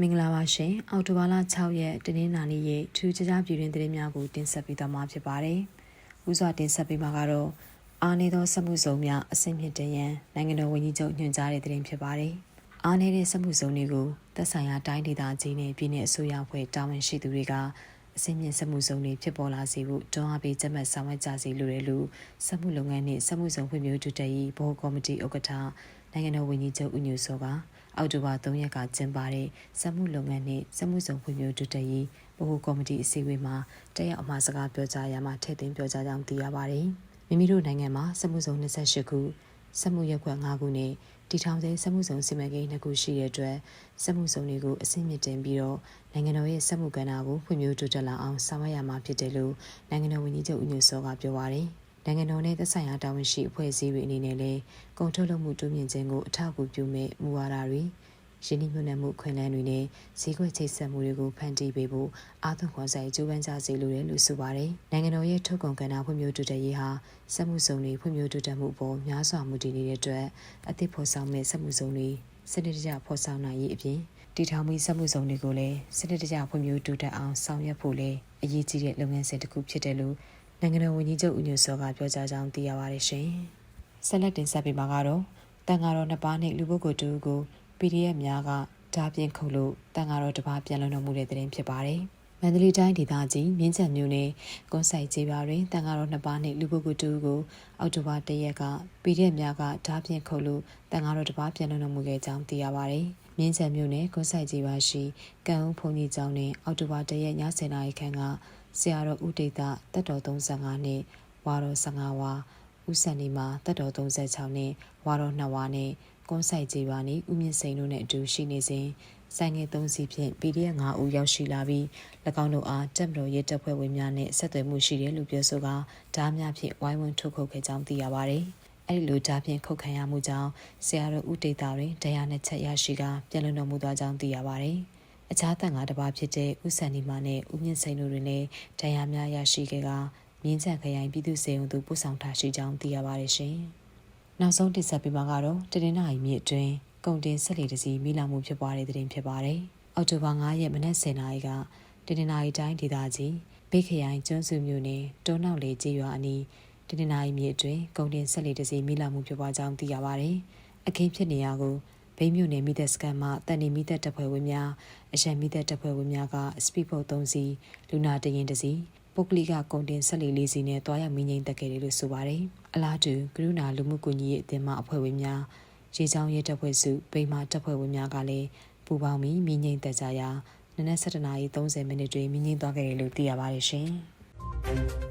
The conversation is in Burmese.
မင်္ဂလာပါရှင်အောက်တိုဘာလ6ရက်တနင်္လာနေ့ရဲ့ထူးခြားခြားပြည်တွင်သတင်းများကိုတင်ဆက်ပေးသွားမှာဖြစ်ပါတယ်။ဦးစွာတင်ဆက်ပေးမှာကတော့အားနေသောစက်မှုစုံများအဆင့်မြင့်တင်ရန်နိုင်ငံတော်ဝန်ကြီးချုပ်ညွှန်ကြားတဲ့သတင်းဖြစ်ပါတယ်။အားနေတဲ့စက်မှုစုံတွေကိုသက်ဆိုင်ရာတိုင်းဒေသကြီးနဲ့ပြည်내အစိုးရအဖွဲ့တာဝန်ရှိသူတွေကအဆင့်မြင့်စက်မှုစုံတွေဖြစ်ပေါ်လာစေဖို့တွန်းအားပေးချက်မှတ်ဆောင်ရွက်ကြစီလိုတယ်လို့စက်မှုလုပ်ငန်းနှင့်စက်မှုစုံဖွံ့ဖြိုးတိုးတက်ရေးဗဟိုကော်မတီဥက္ကဋ္ဌ နိုင်ငံတော်ဝန်ကြီးချုပ်ဦးညိုစောကအောက်တိုဘာ3ရက်ကကျင်းပတဲ့စက်မှုလုပ်ငန်းနှင့်စက်မှုစုံဖွံ့ဖြိုးတိုးတက်ရေးဗဟိုကော်မတီအစည်းအဝေးမှာတက်ရောက်အမှာစကားပြောကြားရမှာထည့်သွင်းပြောကြားကြောင်းသိရပါတယ်။မိမိတို့နိုင်ငံမှာစက်မှုစုံ28ခုစက်မှုရက်ကွက်5ခုနဲ့တီထောင်တဲ့စက်မှုစုံစီမံကိန်း2ခုရှိတဲ့အတွက်စက်မှုစုံတွေကိုအဆင့်မြင့်တင်ပြီးတော့နိုင်ငံတော်ရဲ့စက်မှုကဏ္ဍကိုဖွံ့ဖြိုးတိုးတက်လာအောင်ဆောင်ရွက်ရမှာဖြစ်တယ်လို့နိုင်ငံတော်ဝန်ကြီးချုပ်ဦးညွှန့်စောကပြောပါတယ်။ နိုင်ငံတော်နဲ့သက်ဆိုင်ရာတာဝန်ရှိအဖွဲ့အစည်းတွေအနေနဲ့လည်းကုန်ထုတ်လုပ်မှုတိုးမြင့်ခြင်းကိုအထောက်အကူပြုမဲ့မူဝါဒတွေရင်းနှီးမြှုပ်နှံမှုခွင့်လန်းတွေနဲ့ဈေးကွက်ချိတ်ဆက်မှုတွေကိုဖန်တီးပေးဖို့အာသွန်ခွန်ဆိုင်ကြိုးပမ်းကြစေလိုတယ်လို့ဆိုပါတယ်။နိုင်ငံတော်ရဲ့ထုတ်ကုန်ကဏ္ဍဖွံ့ဖြိုးတိုးတက်ရေးဟာစက်မှုစုံတွေဖွံ့ဖြိုးတိုးတက်မှုအပေါ်များစွာမူတည်နေတဲ့အတွက်အသစ်ဖော်ဆောင်မဲ့စက်မှုစုံတွေစနစ်တကျဖော်ဆောင်နိုင်ရေးအပြင်တည်ထောင်ပြီးစက်မှုစုံတွေကိုလည်းစနစ်တကျဖွံ့ဖြိုးတိုးတက်အောင်ဆောင်ရွက်ဖို့လည်းအရေးကြီးတဲ့လုပ်ငန်းစဉ်တစ်ခုဖြစ်တယ်လို့ နိုင်ငံတော်ဝန်ကြီးချုပ်ဦးညွှန့်စောကပြောကြားကြောင်းသိရပါတယ်ရှင်။ဆက်လက်တင်ဆက်ပေးမှာကတော့တန်ဃာတော်နှစ်ပါးနဲ့လူပုဂ္ဂိုလ်တူကို PDF များကဓာပြင်ခုတ်လို့တန်ဃာတော်တစ်ပါးပြန်လုံတော်မူတဲ့တဲ့ရင်ဖြစ်ပါတယ်။မန္တလေးတိုင်းဒေသကြီးမြင်းချံမြို့နယ်ကွန်ဆိုင်ကျေးရွာတွင်တန်ဃာတော်နှစ်ပါးနှင့်လူပုဂ္ဂိုလ်တူကိုအောက်တိုဘာ၁ရက်က PDF များကဓာပြင်ခုတ်လို့တန်ဃာတော်တစ်ပါးပြန်လုံတော်မူခဲ့ကြောင်းသိရပါတယ်။ မြင်းချံမြို့နယ်ကွန်ဆိုင်ကျေးရွာရှိကံဦးဘုံကြီးကျောင်းတွင်အောက်တိုဘာ၁ရက်ည10:00နာရီခန့်ကဆရာတော်ဦးဒေတာတက်တော်35နှင့်ဝါတော်15ဝါဦးစံနေမှာတက်တော်36နှင့်ဝါတော်2ဝါနှင့်ကွန်ဆိုင်ကြီးပါနေဦးမြင့်စိန်တို့နဲ့အတူရှိနေစဉ်ဆိုင်ငယ်၃စီးဖြင့် PDF 5ဦးရောက်ရှိလာပြီး၎င်းတို့အားတက်မတော်ရဲတပ်ဖွဲ့ဝင်များနဲ့ဆက်သွယ်မှုရှိတယ်လို့ပြောဆိုကဓားများဖြင့်ဝိုင်းဝန်းထုတ်ခုတ်ခဲ့ကြောင်းသိရပါတယ်။ အဲဒီလိုဓားဖြင့်ခုတ်ခံရမှုကြောင့်ဆရာတော်ဦးဒေတာတွင်ဒဏ်ရာနဲ့ချက်ရရှိကပြန်လည်တော်မူသွားကြောင်းသိရပါတယ်။အခြားတန်ဃာတစ်ပါးဖြစ်တဲ့ဦးစံဒီမာနဲ့ဦးမြင့်စိန်တို့တွင်လည်းဒဏ်ရာများရရှိခဲ့ကမြင်းချံခရိုင်ပြည်သူ့စေုံသူပို့ဆောင်ထားရှိကြောင်းသိရပါတယ်ရှင်။နောက်ဆုံးတင်ဆက်ပေးမှာကတော့တရင်နာရီမြစ်အတွင်းကုန်တင်ဆက်လီတစီမိလောင်မှုဖြစ်ပွားတဲ့တဲ့တင်ဖြစ်ပါတယ်။အောက်တိုဘာ9ရက်မနက်10:00နာရီကတရင်နာရီတိုင်းဒေသကြီးဘေးခရိုင်ကျွန်းစုမြို့နယ်တွန်းနောက်လေကျေးရွာအနီး တရင်နာရီမြစ်အတွင်းကုန်တင်ဆက်လီတစီမိလောင်မှုဖြစ်ပွားကြောင်းသိရပါတယ်။အခင်းဖြစ်နေရာကိုဘိန်းမြို့နယ်မိသက်စကန်မှတန်နေမိသက်တပ်ဖွဲ့ဝင်များအရန်မိသက်တပ်ဖွဲ့ဝင်များကစပီပုတ်3စီးလူနာတရင်တစီးပုဂ္ဂလိကကုန်တင်ဆက်လီလေးစီနဲ့တွားရောက်မင်းငိမ့်တက်ခဲ့တယ်လို့ဆိုပါတယ်။အလားတူကရုဏာလူမှုကွန်ရက်အသင်းမှအဖွဲ့ဝင်များရေချောင်းရဲတပ်ဖွဲ့စုဗိမာတပ်ဖွဲ့ဝင်များကလည်းပူပေါင်းပြီးမင်းငိမ့်တက်ကြရာနနက်7:30မိနစ်တွင်မင်းငိမ့်သွားခဲ့တယ်လို့သိရပါတယ်ရှင်။